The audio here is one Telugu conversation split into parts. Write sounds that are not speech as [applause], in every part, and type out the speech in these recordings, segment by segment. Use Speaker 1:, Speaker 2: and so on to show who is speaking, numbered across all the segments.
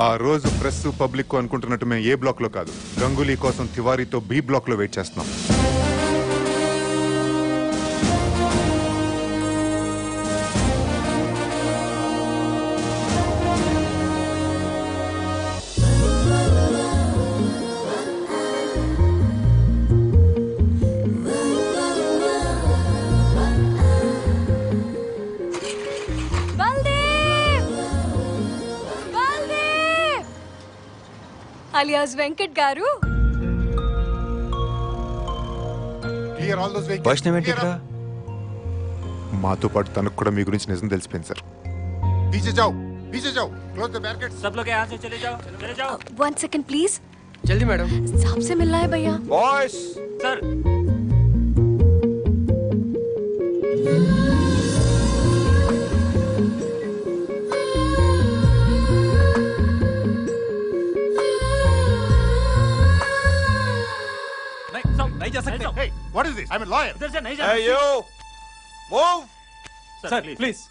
Speaker 1: ఆ రోజు ప్రెస్ పబ్లిక్ అనుకుంటున్నట్టు మేము ఏ బ్లాక్లో కాదు. గంగులీ కోసం తివారీతో బి బ్లాక్లో వెయిట్ చేస్తున్నాం.
Speaker 2: alias Venkat Garu.
Speaker 1: Clear all those vacant.
Speaker 3: First name
Speaker 1: ఏంటి
Speaker 3: ఇక్కడ
Speaker 1: మాతో పాటు తనకు కూడా మీ గురించి నిజం తెలిసిపోయింది पीछे जाओ पीछे जाओ क्लोज द बैरिकेड्स
Speaker 4: सब लोग यहाँ से चले जाओ चले जाओ
Speaker 2: वन सेकंड प्लीज़
Speaker 5: जल्दी मैडम
Speaker 2: साहब से मिलना है भैया
Speaker 1: I'm a lawyer.
Speaker 3: Hey you, move.
Speaker 1: Sir, please. please.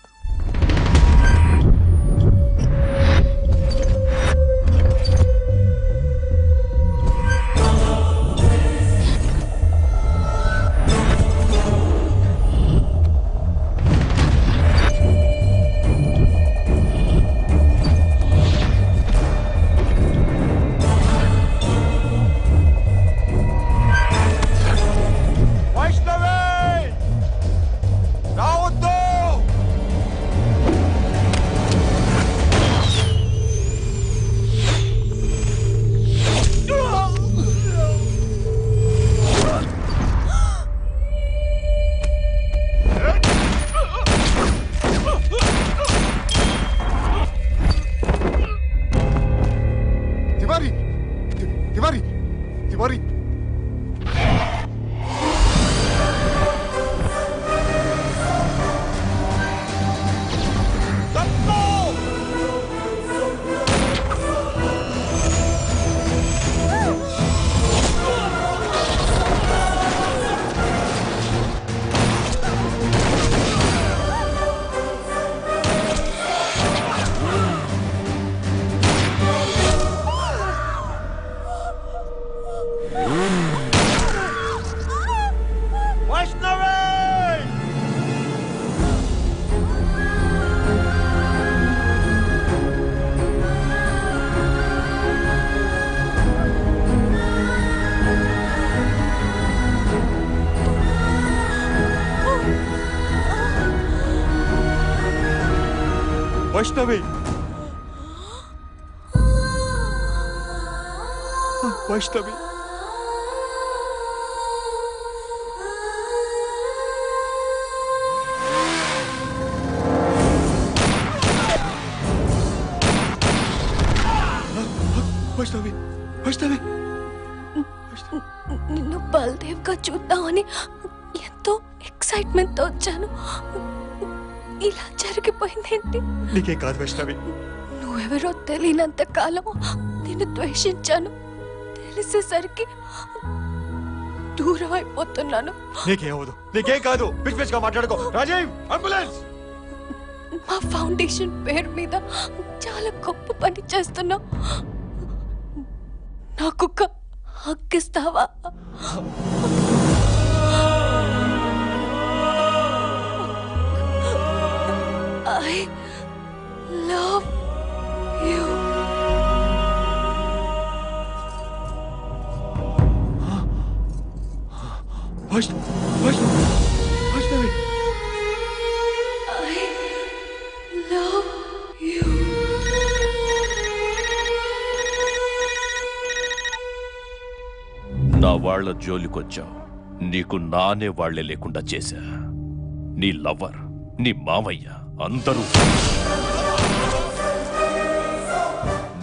Speaker 3: Vaishnavi Vaishnavi [gasps]
Speaker 2: ఇలా జరిగిపోయిందేంటి?
Speaker 3: నీకేం కాదు వైష్ణవి.
Speaker 2: నువ్వెవరో తెలియనంత కాలం నిన్ను ద్వేషించాను. తెలిసేసరికి దూరం అయిపోతున్నాను
Speaker 3: నీకేం అవ్వదు. నీకేం కాదు. పిచ్ పిచ్గా మాట్లాడుకో. రాజీవ్ అంబులెన్స్!
Speaker 2: మా ఫౌండేషన్ పేరు మీద చాలా గొప్ప పని చేస్తున్నావు. నాకు ఒక హక్కిస్తావా I love you
Speaker 3: Vaishnavi Vaishnavi Vaishnavi
Speaker 2: I love you
Speaker 6: నా వాళ్ళ జోలికొచ్చావు. నీకు నానే వాళ్ళే లేకుండా చేశా. నీ లవర్ నీ మావయ్య అందరూ.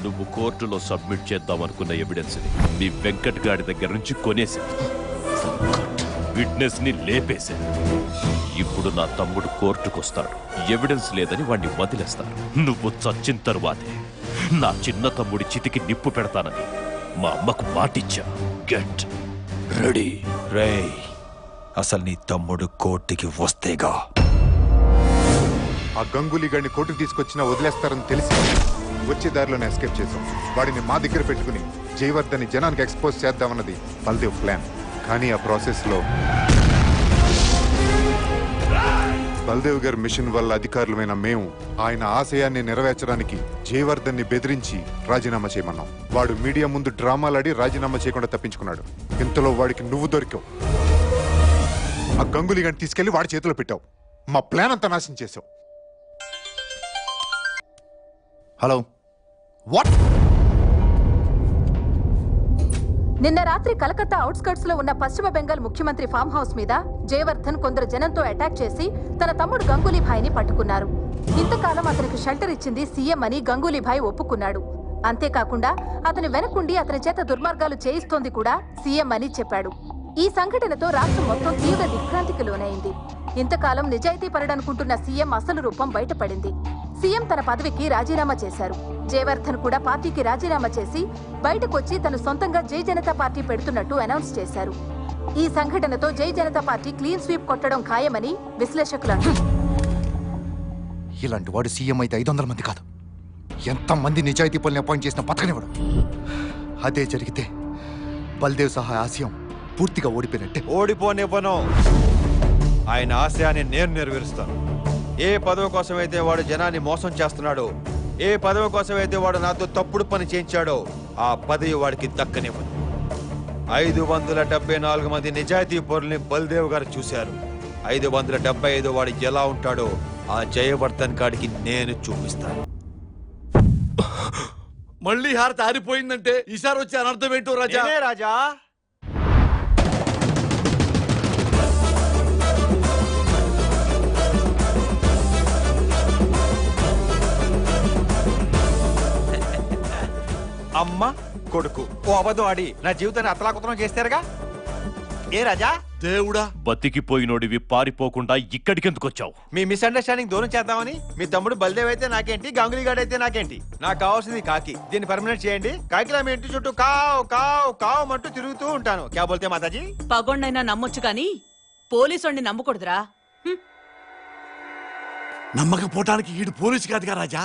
Speaker 6: నువ్వు కోర్టులో సబ్మిట్ చేద్దామనుకున్న ఎవిడెన్స్ని మీ వెంకట్ గాడి దగ్గర నుంచి కొనేసా. విట్నెస్ని లేపేశా ఇప్పుడు నా తమ్ముడు కోర్టుకొస్తాడు. ఎవిడెన్స్ లేదని వాణ్ణి వదిలేస్తారు. నువ్వు చచ్చిన తరువాతే నా చిన్న తమ్ముడి చితికి నిప్పు పెడతానని మా అమ్మకు మాటిచ్చా. Get ready.
Speaker 7: రేయ్ అసలు నీ తమ్ముడు కోర్టుకి వస్తేగా.
Speaker 1: ఆ గంగులీ గారిని కోర్టుకు తీసుకొచ్చినా వదిలేస్తారని తెలిసి వచ్చే దారిలోనే ఎస్కేప్ చేసాం వాడిని మా దగ్గర పెట్టుకుని జయవర్ధన్ని జనానికి ఎక్స్పోజ్ చేద్దామన్నది బల్దేవ్ ప్లాన్ కానీ ఆ ప్రాసెస్లో బల్దేవ్ గారి మిషన్ వల్ల అధికారులమైన మేము ఆయన ఆశయాన్ని నెరవేర్చడానికి జయవర్ధన్ని బెదిరించి రాజీనామా చేయమన్నాం. వాడు మీడియా ముందు డ్రామాలాడి రాజీనామా చేయకుండా తప్పించుకున్నాడు. ఇంతలో వాడికి నువ్వు దొరికావు. ఆ గంగులీ గంట తీసుకెళ్ళి వాడి చేతిలో పెట్టావు. మా ప్లాన్ అంతా నాశనం చేసావు
Speaker 5: హలో. వాట్
Speaker 8: నిన్న రాత్రి కలకత్తా అవుట్స్కర్ట్స్లో ఉన్న పశ్చిమ బెంగాల్ ముఖ్యమంత్రి ఫామ్ హౌస్ మీద జయవర్ధన్ కొందరు జనంతో అటాక్ చేసి తన తమ్ముడు గంగూలీభాయ్ని పట్టుకున్నారు. ఇంతకాలం అతనికి షెల్టర్ ఇచ్చింది సీఎం అని గంగూలీభాయ్ ఒప్పుకున్నాడు. అంతేకాకుండా అతని వెనకుండి అతని చేత దుర్మార్గాలు చేయిస్తోంది కూడా సీఎం అని చెప్పాడు. ఈ సంఘటనతో రాష్ట్రం మొత్తం తీవ్ర దిగ్భ్రాంతికి లోనైంది. ఇంతకాలం నిజాయితీ పరడనుకుంటున్న సీఎం అసలు రూపం బయటపడింది. సీఎం తన పదవికి రాజీనామా చేశారు. జయవర్ధన్ కూడా పార్టీకి రాజీనామా చేసి బయటకొచ్చి తను సొంతంగా జై జనతా పార్టీ పెడుతున్నట్టు అనౌన్స్ చేశారు. ఈ సంఘటనతో జై జనతా పార్టీ క్లీన్ స్వీప్ కొట్టడం ఖాయమని విశ్లేషకులు అంటున్నారు.
Speaker 5: ఇలాంటి వాడు సీఎం అయితే ఐదు వందల మంది కాదు. ఎంతమంది నిజాయితీ పనులు అపాయింట్ చేసిన పథకనివ్వడు అదే జరిగితే బల్దేవ్ సహా ఆశయం పూర్తిగా ఓడిపోయినట్టే.
Speaker 3: ఓడిపోనివ్వను. ఆయన ఆశయాన్ని నేను నెరవేరుస్తాను. ఏ పదవి కోసమైతే వాడు జనాన్ని మోసం చేస్తున్నాడో ఏ పదవి కోసమైతే వాడు నాతో తప్పుడు పని చేయించాడో ఆ పదవి వాడికి దక్కనివ్వను ఐదు వందల డెబ్బై నాలుగు మంది నిజాయితీ పరుల్ని బల్దేవ్ గారు చూశారు. ఐదు వందల డెబ్బై ఐదు వాడు ఎలా ఉంటాడో ఆ జయవర్ధన్ కాడికి నేను చూపిస్తాను.
Speaker 9: మళ్ళీ హారతి ఆరిపోయిందంటే ఈసారి వచ్చే అనర్థం ఏంటో రాజా?
Speaker 3: రాజా? కొడుకు. ఓ అబద్ధం ఆడి నా జీవితాన్ని అతలాకుతలం చేస్తారుగా? ఏ రాజా?
Speaker 9: దేవుడా.
Speaker 6: బతికిపోయినోడివి పారిపోకుండా ఇక్కడికెందుకొచ్చావు?
Speaker 3: మీ మిస్అండర్స్టాండింగ్ దూరం చేద్దామని మీ తమ్ముడు బల్దేవ్ అయితే నాకేంటి గంగులీ గాడ్ అయితే నాకేంటి? నాకు కావాల్సింది కాకి. దీన్ని పర్మనెంట్ చేయండి. కాకిలా మీ ఇంటి చుట్టూ కావ్ కావ్ కావ్ అంటూ తిరుగుతూ ఉంటాను. క్యా బోల్తే మాతాజీ?
Speaker 10: పగొండైనా నమ్మొచ్చు కానీ పోలీసోడిని నమ్మకూడదురా.
Speaker 9: నమ్మకపోవటానికి ఈడు పోలీసు కాదుగా రాజా?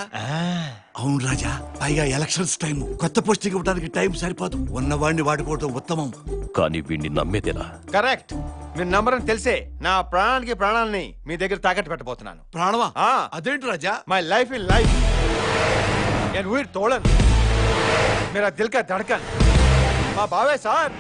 Speaker 9: అవును రాజా పైగా ఎలక్షన్స్ టైం కొత్త పోస్టింగ్ ఇవ్వడానికి టైం సరిపోదు. ఉన్నవాడిని వాడుకోవడం ఉత్తమం.
Speaker 6: కానీ వీడిని నమ్మేదేనా?
Speaker 3: కరెక్ట్. మీరు నంబరం తెలిసే నా ప్రాణానికి ప్రాణాలని మీ దగ్గర తాకట్టు పెట్టబోతున్నాను.
Speaker 9: ప్రాణమా? అదేంటి Raja?
Speaker 3: My life in life నేను ఊరి తోళను మీరు దిల్కా దడకన్ మా బావే సార్.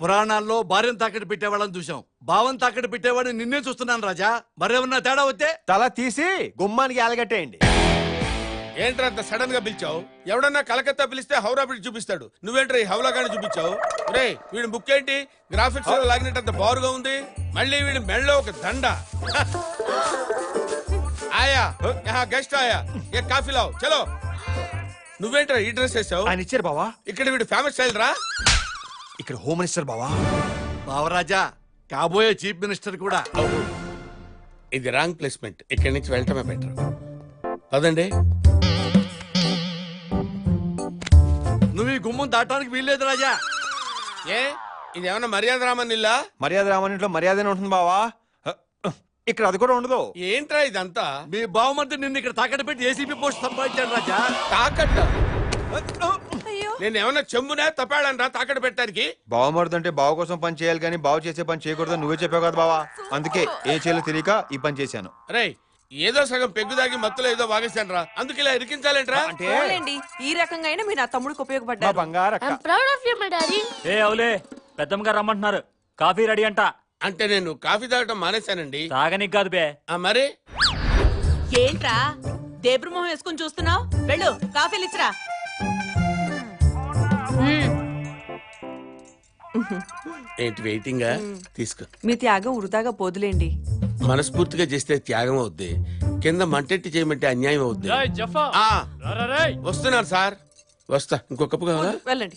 Speaker 9: పురాణాల్లో భార్యను తాకట్టు పెట్టేవాళ్ళని చూసాం భావం తాకట్టు పెట్టేవాడిని నిన్నే చూస్తున్నాను రాజా. మరేమన్నా తేడా వస్తే?
Speaker 3: తల తీసి గుమ్మానికి ఆలగట్టేయండి
Speaker 11: ఏంట్రా అంత సడన్గా పిలిచావు? ఎవడన్నా కలకత్తా పిలిస్తే హౌరా బ్రిడ్జ్ చూపిస్తాడు. నువ్వేంట్రా ఈ హౌలా గాని చూపించావు? రే వీడి బుక్ ఏంటి గ్రాఫిక్స్లో లాగినట్టు అంత బారుగా ఉంది. మళ్ళీ వీడి మెళ్ళలో ఒక దండ. ఆయా యహా గెస్ట్ ఆయా ఏ కాఫీ లావ్ చలో. నువ్వేంట్రా ఈ డ్రెస్ వేసావు?
Speaker 3: ఆయన ఇచ్చారు బావా.
Speaker 11: ఇక్కడ వీడు ఫేమస్ స్టైల్ రా.
Speaker 3: ఇక్కడ హోమ్ మినిస్టర్ బావా.
Speaker 9: బావరాజా కాబోయే చీఫ్ మినిస్టర్ కూడా.
Speaker 11: ఇది రాంగ్ ప్లేస్మెంట్ ఇక్కడి నుంచి వెళ్ళటమే బెటర్ పదండి.
Speaker 9: నువ్వు ఈ గుమ్మం దాటానికి వీల్లేదు రాజా.
Speaker 11: ఏ? ఇది ఏమన్నా మర్యాద రామన్ ఇల్లా?
Speaker 3: మర్యాద రామనింట్లో మర్యాదనే ఉంటుంది బావా. ఇక్కడ అది కూడా ఉండదు.
Speaker 11: ఏంట్రా ఇదంతా?
Speaker 9: మీ బావమంతా నిన్ను ఇక్కడ తాకట్టు పెట్టి ఏసీపీ పోస్ట్ సంపాదించాడు రాజా.
Speaker 11: తాకట్ట? నేను ఏమన్నా చెంబునే తపాడనరా తాకట్టు పెట్టడానికి?
Speaker 3: బావమరుదంటే బావ కోసం పని చేయాలి కానీ బావ చేసే పని చేయకూడదు నువ్వే చెప్పావు కదా బావా. అందుకే ఏ చేయాలో తెలియక ఈ పని చేశాను.
Speaker 11: రే ఏదో సగం పెగ్గు దాగి మత్తులో ఏదో వాగేశాను రా అందుకు ఇలా ఇరికించాలేంట్రా?
Speaker 3: అంటే
Speaker 10: పోలేండి. ఈ రకంగా అయినా మీరు నా తమ్ముడికి
Speaker 3: మా
Speaker 10: ఉపయోగపడ్డారు
Speaker 3: బంగారు
Speaker 4: ఏ అవులే పెద్దమ్మ గారు రమ్మంటున్నారు. కాఫీ రెడీ అంట.
Speaker 11: అంటే నేను కాఫీ తాగటం మానేశానండి.
Speaker 4: తాగనీకి కాదు బే.
Speaker 11: ఆ మరి?
Speaker 10: ఏంట్రా? దేబ్రమోహం వేసుకుని చూస్తున్నావు? వెళ్ళు కాఫీలు ఇచ్చిరా.
Speaker 11: ఏంటి వెయిటింగ్? తీసుకో.
Speaker 10: మీ త్యాగం వృధాగా పోదులేండి.
Speaker 11: మనస్ఫూర్తిగా చేస్తే త్యాగం అవుద్ది. కింద మంటెట్టి చేయమంటే అన్యాయం అవుద్ది. ఆ, వస్తున్నాను సార్. వస్తా. ఇంకో కప్పు కావాలా?
Speaker 10: వెళ్ళండి.